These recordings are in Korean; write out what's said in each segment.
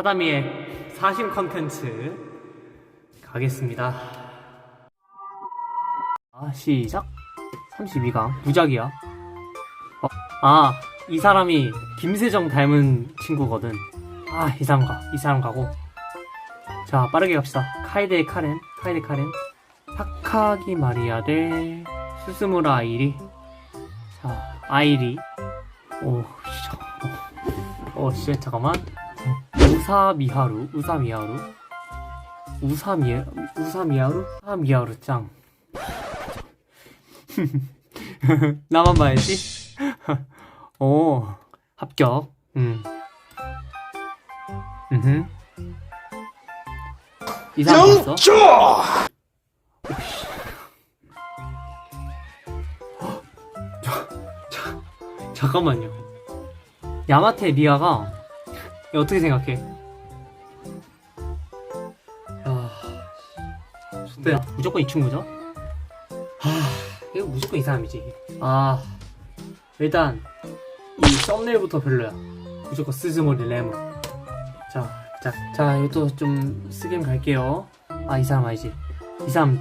사다미의 사신 컨텐츠 가겠습니다. 아, 시작. 32강 무작이야. 어, 아, 이 사람이 김세정 닮은 친구거든. 아, 이 사람 가. 이 사람 가고. 자, 빠르게 갑시다. 카이데 카렌, 카이데 카렌. 타카기 마리아 대 스스무라 아이리. 자, 아이리. 오, 진짜. 어, 씨, 잠깐만. 우사미하루, 우사미하루. 우사미, 우사미하루? 우사미하루 짱. 나만 봐야지. 오, 합격. 음. 음. 이 사람 봤어? 자, 자, 잠깐만요. 야마테 리아가 어떻게 생각해? 야, 네, 무조건 이 친구죠? 하, 이거 무조건 이 사람이지. 아, 일단 이 썸네일부터 별로야. 무조건 스즈모리 레몬. 자, 자, 자, 이것도 좀 쓰긴 갈게요. 아, 이 사람 아니지. 이 사람.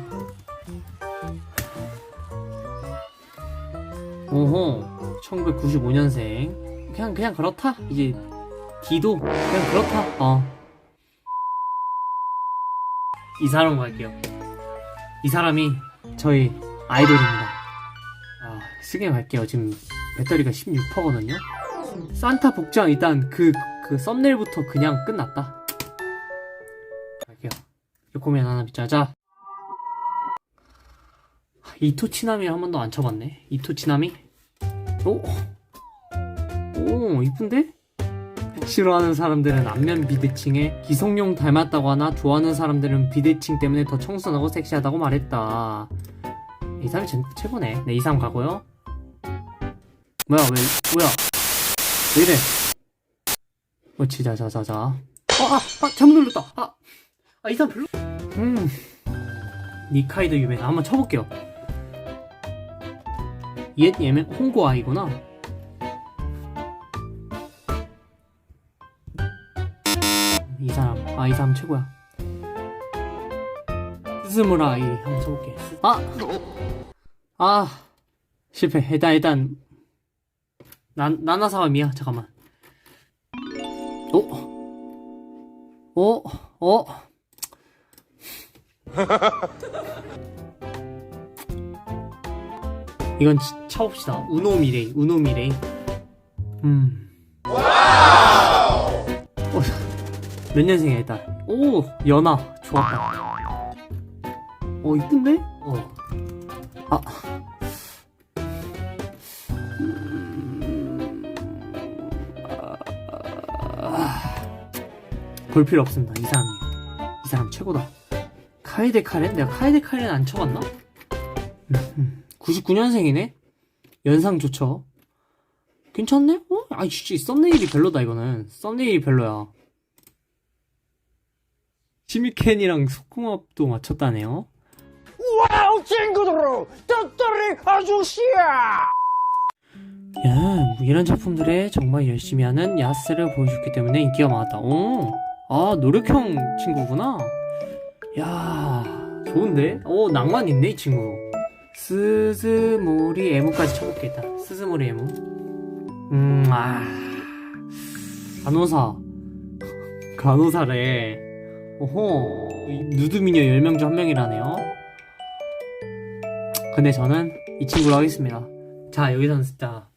오호, 1995년생. 그냥, 그냥 그렇다. 이제, 기도, 그냥 그렇다. 어. 이 사람 갈게요. 이 사람이 저희 아이돌입니다. 아, 쓰게 갈게요. 지금 배터리가 16%거든요. 산타 복장 일단 그, 그 썸네일부터 그냥 끝났다. 갈게요. 요코멘 하나 빗자자. 이토치나미 한 번도 안 쳐봤네. 이토치나미? 오? 오, 이쁜데? 싫어하는 사람들은 안면 비대칭에 기성용 닮았다고 하나 좋아하는 사람들은 비대칭 때문에 더 청순하고 섹시하다고 말했다. 이 사람이 진 최고네. 네, 이 사람 가고요. 뭐야, 왜, 뭐야. 왜 이래? 그렇지, 자, 자, 자, 자. 아, 아, 아, 잘못 눌렀다. 아, 아, 이 사람 별로? 음. 니카이도 유메. 한번 쳐볼게요. 옛 예멘 홍고 아이구나. 이 사람, 아, 이 사람 최고야. 스즈무라 아이 한번 쳐볼게. 아! 아! 실패. 일단, 일단, 나, 나나사와미야. 잠깐만. 어? 어? 어? 이건 치- 쳐봅시다. 우노미레이, 우노미레이. 음. 몇 년생이야, 일단. 오, 연하. 좋았다. 어, 이쁜데? 어. 아. 볼 필요 없습니다. 이 사람이. 이 사람 최고다. 카이데 카렌? 내가 카이데 카렌 안 쳐봤나? 99년생이네? 연상 좋죠? 괜찮네? 어? 아이, 진짜 썸네일이 별로다, 이거는. 썸네일이 별로야. 시미켄이랑 소kum업도 맞췄다네요? 와우 친구들 똘똘이 아저씨야 야, 뭐 이런 작품들에 정말 열심히 하는 야스를 보여줬기 때문에 인기가 많았다. 오, 아, 노력형 친구구나. 야, 좋은데? 오, 낭만 있네, 이 친구. 스즈모리 에무까지 쳐볼겠다. 스즈모리 에무. 음, 아. 간호사. 간호사래. 오호. 누드미녀 10명 중한 명이라네요. 근데 저는 이 친구로 하겠습니다. 자, 여기서는 진짜.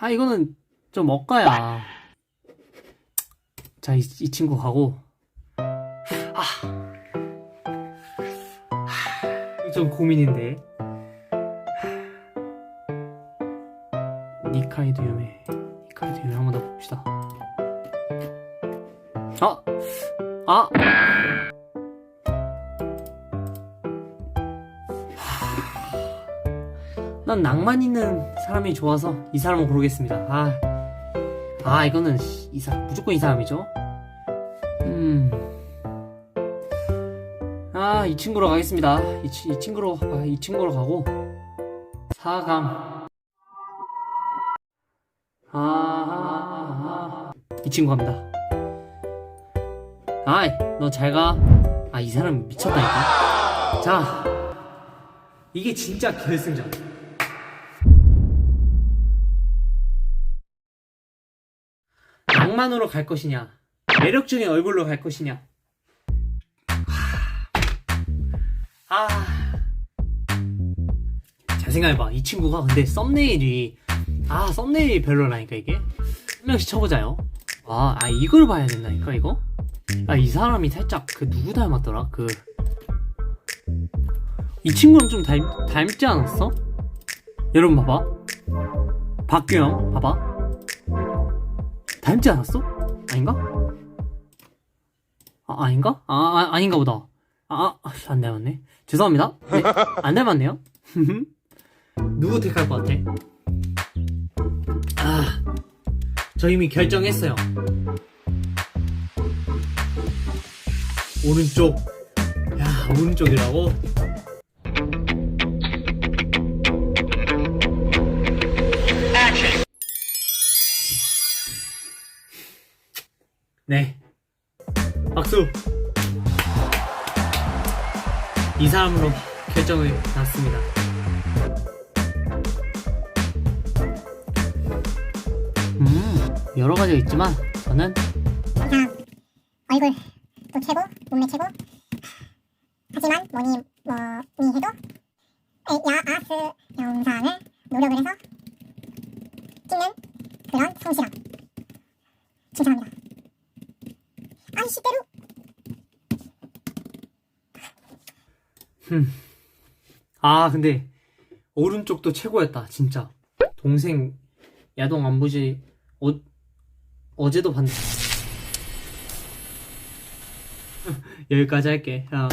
아, 이거는 좀 억가야. 자, 이, 이 친구 가고. 아. 하, 좀 고민인데. 니카이도 유메. 니카이도 유메 한번 더 봅시다. 아! 아! 난 낭만 있는 사람이 좋아서 이 사람을 고르겠습니다. 아, 아 이거는 씨, 이 사람 무조건 이 사람이죠. 음, 아 이 친구로 가겠습니다. 이, 치- 이 친구로 아, 이 친구로 가고 4강. 아, 아, 아, 이 친구 갑니다. 아이, 너 잘 가. 아, 이 사람 미쳤다니까. 자, 이게 진짜 결승전. 낭만으로 갈 것이냐, 매력적인 얼굴로 갈 것이냐. 아. 잘 생각해봐. 이 친구가 근데 썸네일이, 아, 썸네일이 별로라니까, 이게. 한 명씩 쳐보자요. 아, 아, 이걸 봐야 된다니까, 이거? 아, 이 사람이 살짝 그 누구 닮았더라? 그. 이 친구랑 좀 닮, 닮지 않았어? 여러분 봐봐. 박규영, 봐봐. 닮지 않았어? 아닌가? 아, 아닌가? 아, 아 아닌가 보다. 아, 아, 안 닮았네. 죄송합니다. 네, 안 닮았네요. 누구 택할 것 같아? 아, 저 이미 결정했어요. 오른쪽. 야, 오른쪽이라고? 네. 박수. 이 사람으로 결정을 났습니다. 음, 여러 가지가 있지만 저는 일단 얼굴도 최고, 몸매 최고. 하지만 뭐니 뭐니 해도 야아스 영상을 노력을 해서 찍는 그런 성실함. 칭찬합니다. 아이씨 대로 아 근데 오른쪽도 최고였다 진짜 동생 야동 안 보지 어, 어제도 봤는데 여기까지 할게. 야,